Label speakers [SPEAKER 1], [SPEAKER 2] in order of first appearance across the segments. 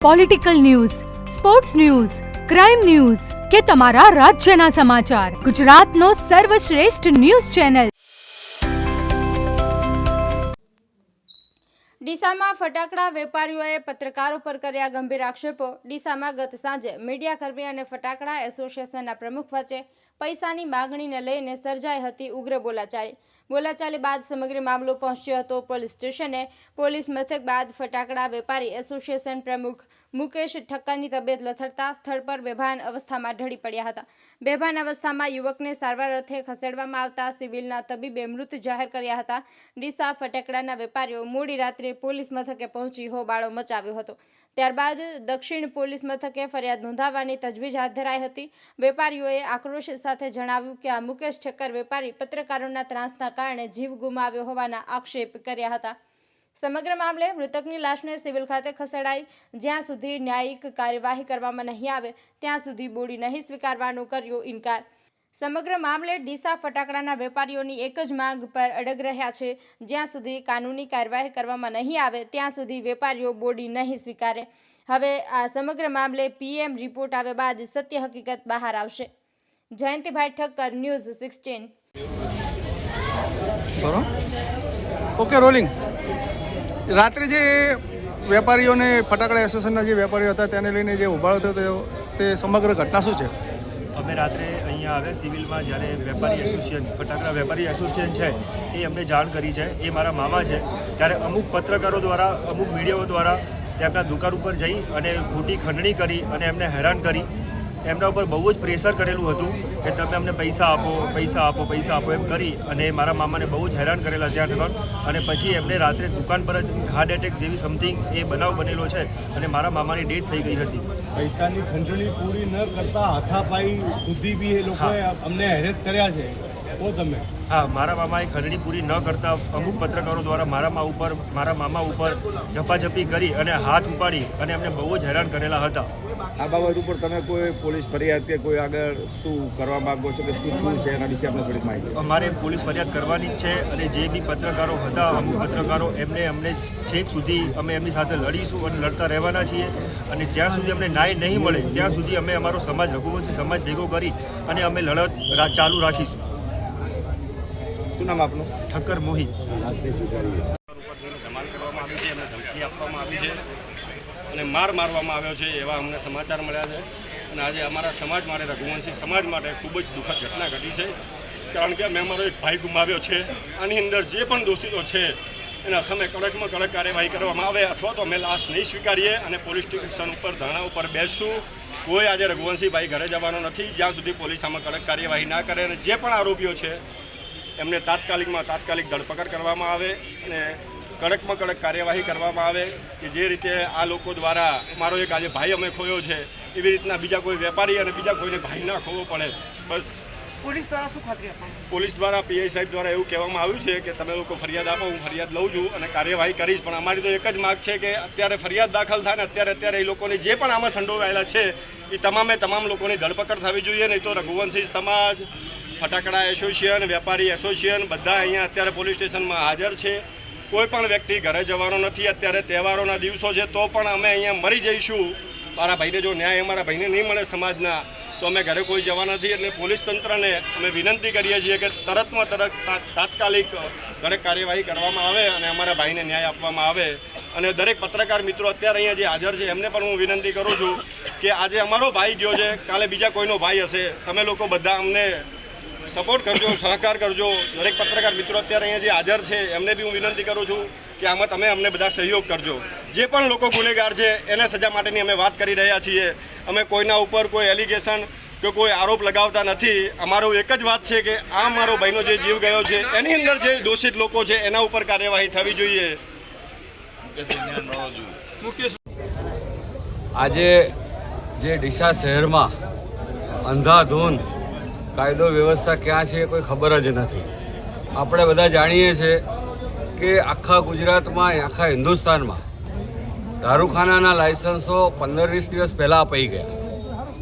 [SPEAKER 1] Political news sports news crime news કે તમારા રાજ્યના સમાચાર ગુજરાતનો સર્વશ્રેષ્ઠ ન્યૂઝ ચેનલ
[SPEAKER 2] ડીસામાં ફટાકડા વેપારીઓએ પત્રકારો પર કર્યા ગંભીર આક્ષેપો. ડીસામાં ગત સાંજે મીડિયાકર્મી અને ફટાકડા એસોસિએશનના પ્રમુખ વચ્ચે પૈસાની માગણીને લઈને સર્જાઈ હતી ઉગ્ર બોલાચાલી. બોલાચાલી બાદ સમગ્ર મામલો પહોંચ્યો હતો પોલીસ સ્ટેશને. પોલીસ મથક બાદ ફટાકડા વેપારી એસોસિએશન પ્રમુખ મુકેશ ઠક્કરની તબિયત લથડતા સ્થળ પર બેભાન અવસ્થામાં ઢળી પડ્યા હતા. બેભાન અવસ્થામાં યુવકને સારવાર અર્થે ખસેડવામાં આવતા સિવિલના તબીબે મૃત જાહેર કર્યા હતા. ડીસા ફટાકડાના વેપારીઓ મોડી રાત્રે પોલીસ મથકે પહોંચી હોબાળો મચાવ્યો હતો. ત્યારબાદ દક્ષિણ પોલીસ મથકે ફરિયાદ નોંધાવવાની તજવીજ હાથ ધરાઈ હતી. વેપારીઓએ આક્રોશ સાથે જણાવ્યું કે આ મુકેશ ઠક્કર વેપારી પત્રકારોના ત્રાસના કારણે જીવ ગુમાવ્યો હોવાના આક્ષેપ કર્યા હતા. સમગ્ર મામલે મૃતકની લાશને સિવિલ ખાતે ખસેડાઈ, જ્યાં સુધી ન્યાયિક કાર્યવાહી કરવામાં નહીં આવે, ત્યાં સુધી બોડી નહીં સ્વીકારવાનો કર્યો ઇનકાર. સમગ્ર મામલે ડીસા ફટાકડાના વેપારીઓની એક જ માંગ પર અડગ રહ્યા છે. જ્યાં સુધી કાનૂની કાર્યવાહી કરવામાં નહીં આવે, ત્યાં સુધી વેપારીઓ બોડી નહીં સ્વીકારે. હવે આ સમગ્ર મામલે પીએમ રિપોર્ટ આવ્યા બાદ સત્ય હકીકત બહાર આવશે. Jayantibhai Thakkar, news sixteen.
[SPEAKER 3] કરો ઓકે, રોલિંગ. રાત્રે જે વેપારીઓને ફટાકડા એસોસિએશનના જે વેપારીઓ હતા, તેને લઈને જે ઉભાળો થયો તે સમગ્ર ઘટના શું છે?
[SPEAKER 4] અમે રાત્રે અહીંયા આવ્યા, સિવિલમાં જ્યારે વેપારી એસોસિએશન, ફટાકડા વેપારી એસોસિએશન છે, એ અમને જાણ કરી છે. એ મારા મામા છે. ત્યારે અમુક પત્રકારો દ્વારા, અમુક મીડિયાઓ દ્વારા તેમના દુકાન ઉપર જઈ અને ખોટી ખંડણી કરી અને એમને હેરાન કરી. એમના ઉપર બહુ જ પ્રેશર કરેલું હતું કે તમે અમને પૈસા આપો પૈસા આપો પૈસા આપો એમ કરી અને મારા મામાને બહુ જ હેરાન કરેલા ત્યાં આગળ. અને પછી એમને રાત્રે દુકાન પર જ હાર્ટ એટેક જેવી સમથિંગ એ બનાવ બનેલો છે અને મારા મામાની ડેથ થઈ ગઈ હતી.
[SPEAKER 5] પૈસાની ખંડણી પૂરી ન કરતા હાથાપાઈ સુધી બી એ લોકોએ અમને હેરેસ કર્યા છે.
[SPEAKER 4] હા મારા મામાએ ખરડી પૂરી ન કરતા અમુક પત્રકારો દ્વારા મારા મા ઉપર મારા મામા ઉપર ઝપાઝપી કરી અને હાથ ઉપાડી અને એમને બહુ જ હેરાન કરેલા હતા.
[SPEAKER 6] આ બાબત ઉપર તમે કોઈ પોલીસ ફરિયાદ કે કોઈ આગળ શું કરવા માંગો છો કે શું થયું છે એના વિશે આપણે થોડીક માહિતી
[SPEAKER 4] અમારે પોલીસ ફરિયાદ કરવાની જ છે અને જે બી પત્રકારો હતા અમુક પત્રકારો એમને અમને છેક સુધી અમે એમની સાથે લડીશું અને લડતા રહેવાના છીએ અને જ્યાં સુધી અમને ન્યાય નહીં મળે ત્યાં સુધી અમે અમારો સમાજ રઘુવંશી સમાજ ભેગો કરી અને અમે લડત રા- ચાલુ રાખીશું.
[SPEAKER 6] શું નામ આપનું?
[SPEAKER 4] ઠક્કર મોહિત.
[SPEAKER 7] ધમાલ કરવામાં આવી છે એમને ધમકી આપવામાં આવી છે અને માર મારવામાં આવ્યો છે એવા અમને સમાચાર મળ્યા છે. અને આજે અમારા સમાજ માટે રઘુવંશી સમાજ માટે ખૂબ જ દુઃખદ ઘટના ઘટી છે. કારણ કે અમે અમારો એક ભાઈ ગુમાવ્યો છે. આની અંદર જે પણ દોષિતો છે એના સામે કડકમાં કડક કાર્યવાહી કરવામાં આવે અથવા તો અમે લાશ નહીં સ્વીકારીએ અને પોલીસ સ્ટેશન ઉપર ધરણા ઉપર બેસશું. કોઈ આજે રઘુવંશીભાઈ ઘરે જવાનો નથી. જ્યાં સુધી પોલીસ આમાં કડક કાર્યવાહી ના કરે અને જે પણ આરોપીઓ છે એમને તાત્કાલિકમાં તાત્કાલિક ધરપકડ કરવામાં આવે અને કડકમાં કડક કાર્યવાહી કરવામાં આવે કે જે રીતે આ લોકો દ્વારા મારો એક આજે ભાઈ અમે ખોયો છે એવી રીતના બીજા કોઈ વેપારી અને બીજા કોઈને ભાઈ ના ખોવો પડે. બસ. પોલીસ દ્વારા શું ખાતરી પોલીસ દ્વારા પીઆઈ સાહેબ દ્વારા એવું કહેવામાં આવ્યું છે કે તમે લોકો ફરિયાદ આપો હું ફરિયાદ લઉં છું અને કાર્યવાહી કરીશ. પણ અમારી તો એક જ માગ છે કે અત્યારે ફરિયાદ દાખલ થાય ને અત્યારે અત્યારે એ લોકોને જે પણ આમાં સંડોવાયેલા છે એ તમામે તમામ લોકોની ધરપકડ થવી જોઈએ નહીં તો રઘુવંશી સમાજ ફટાકડા એસોસિએશન, વેપારી એસોસિએશન બધા અહીંયા અત્યારે પોલીસ સ્ટેશનમાં હાજર છે. કોઈ પણ વ્યક્તિ ઘરે જવાનો નથી, અત્યારે તહેવારોના દિવસો છે, તો પણ અમે અહીંયા મરી જઈશું. મારા ભાઈને જો ન્યાય, અમારા ભાઈને નહીં મળે સમાજના, તો અમે ઘરે કોઈ જવા નથી. એટલે પોલીસ તંત્રને અમે વિનંતી કરીએ છીએ કે તરતમાં તરત તાત્કાલિક કડક કાર્યવાહી કરવામાં આવે અને અમારા ભાઈને ન્યાય આપવામાં આવે. અને દરેક પત્રકાર મિત્રો અત્યારે અહીંયા જે હાજર છે, એમને પણ હું વિનંતી કરું છું કે આજે અમારો ભાઈ ગયો છે, કાલે બીજા કોઈનો ભાઈ હશે. તમે લોકો બધા અમને સપોર્ટ કરજો, સહકાર કરજો. દરેક પત્રકાર મિત્રો અત્યારે અહીંયા જે હાજર છે, એમને બી હું વિનંતી કરું છું કે આમાં તમે અમને બધા સહયોગ કરજો. જે પણ લોકો ગુનેગાર છે, એને સજા માટેની અમે વાત કરી રહ્યા છીએ. અમે કોઈના ઉપર કોઈ એલિગેશન કે કોઈ આરોપ લગાવતા નથી. અમારો એક જ વાત છે કે આ મારો ભાઈનો જે જીવ ગયો છે, એની અંદર જે દોષિત લોકો છે, એના ઉપર કાર્યવાહી થવી જોઈએ.
[SPEAKER 8] આજે જે ડીસા શહેરમાં અંધાધૂંધ કાયદો વ્યવસ્થા ક્યાં છે કોઈ ખબર જ નથી. આપણે બધા જાણીએ છીએ કે આખા ગુજરાતમાં આખા હિન્દુસ્તાનમાં દારૂખાનાના લાયસન્સો પંદર વીસ દિવસ પહેલાં અપાઈ ગયા.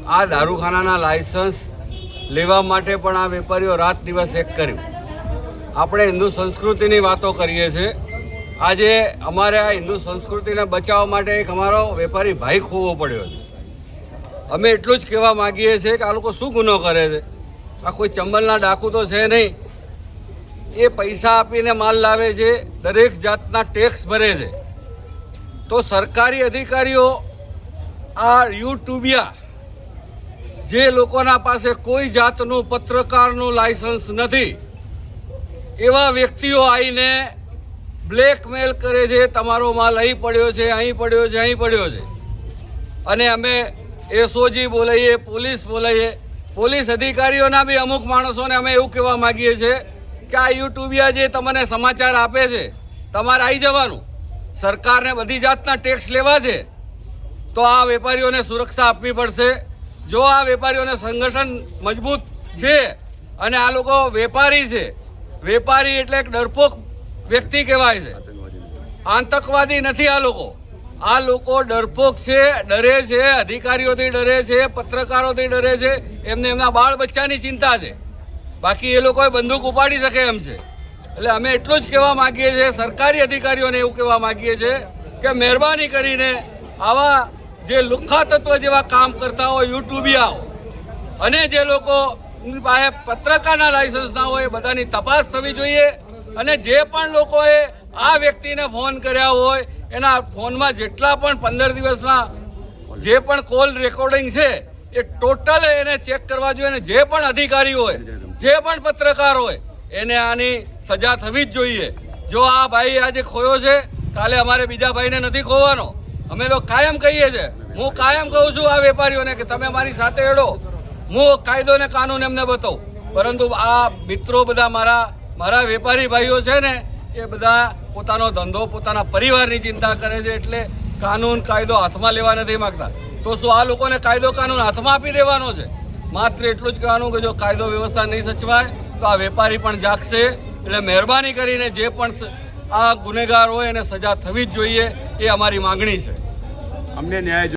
[SPEAKER 8] આ દારૂખાનાના લાયસન્સ લેવા માટે પણ આ વેપારીઓ રાત દિવસ એક કર્યું. આપણે હિન્દુ સંસ્કૃતિની વાતો કરીએ છીએ. આજે અમારે આ હિન્દુ સંસ્કૃતિને બચાવવા માટે એક અમારો વેપારી ભાઈ ખોવો પડ્યો છે. અમે એટલું જ કહેવા માગીએ છીએ કે આ લોકો શું ગુનો કરે છે? આ કોઈ ચંબલના ડાકુ તો છે નહીં. એ પૈસા આપીને માલ લાવે છે, દરેક જાતના ટેક્સ ભરે છે. તો સરકારી અધિકારીઓ આ યુટ્યુબિયા જે લોકોના પાસે કોઈ જાતનું પત્રકારનું લાયસન્સ નથી, એવા વ્યક્તિઓ આવીને બ્લેકમેલ કરે છે, તમારો માલ અહીં પડ્યો છે, અહીં પડ્યો છે, અહીં પડ્યો છે. અને અમે એસઓજી બોલાવીએ, પોલીસ બોલાવીએ પોલીસ અધિકારીઓના બી અમુક માણસોને અમે એવું કહેવા માગીએ છીએ કે આ યુટ્યુબિયા જે તમને સમાચાર આપે છે, તમારે આવી જવાનું. સરકારને બધી જાતના ટેક્સ લેવા છે, તો આ વેપારીઓને સુરક્ષા આપવી પડશે. જો આ વેપારીઓને સંગઠન મજબૂત છે અને આ લોકો વેપારી છે, વેપારી એટલે એક ડરપોક વ્યક્તિ કહેવાય છે. આતંકવાદી નથી આ લોકો. આ લોકો ડરપોક છે, ડરે છે, અધિકારીઓથી ડરે છે, પત્રકારોથી ડરે છે, એમને એમના બાળ બચ્ચાની ચિંતા છે. બાકી એ લોકોએ બંદૂક ઉપાડી શકે એમ છે. એટલે અમે એટલું જ કહેવા માગીએ છીએ, સરકારી અધિકારીઓને એવું કહેવા માગીએ છીએ કે મહેરબાની કરીને આવા જે લુખ્ખા તત્વ જેવા કામ કરતા હોય યુટ્યુબિયાઓ અને જે લોકો પાસે પત્રકારના લાયસન્સ ના હોય બધાની તપાસ થવી જોઈએ. અને જે પણ લોકોએ આ વ્યક્તિને ફોન કર્યા હોય એના ફોનમાં જેટલા પણ પંદર દિવસના જે પણ કોલ રેકોર્ડિંગ છે, એ ટોટલ એને ચેક કરવા જોઈએ અને જે પણ અધિકારી હોય, જે પણ પત્રકાર હોય, એને આની સજા થવી જ જોઈએ. જો આ ભાઈ આજે ખોયો છે, કાલે અમારે બીજા ભાઈને નથી ખોવાનો. અમે લોકો કાયમ કહીએ છીએ. હું કાયમ કહું છું આ વેપારીઓને કે તમે મારી સાથે એડો હું કાયદો ને કાનૂન એમને બતાવું. પરંતુ આ મિત્રો બધા મારા મારા વેપારી ભાઈઓ છે ને, એ બધા પોતાનો ધંધો, પોતાના પરિવારની ચિંતા કરે છે એટલે કાનૂન કાયદો હાથમાં લેવા નથી માગતા. તો શું આ લોકોને કાયદો કાનૂન હાથમાં આપી દેવાનો છે? માત્ર એટલું જ કહેવાનું કે જો કાયદો વ્યવસ્થા નહીં સચવાય, તો આ વેપારી પણ જાગશે. એટલે મહેરબાની કરીને જે પણ આ ગુનેગાર હોય એને સજા થવી જ જોઈએ, એ અમારી માંગણી છે.
[SPEAKER 6] અમને ન્યાય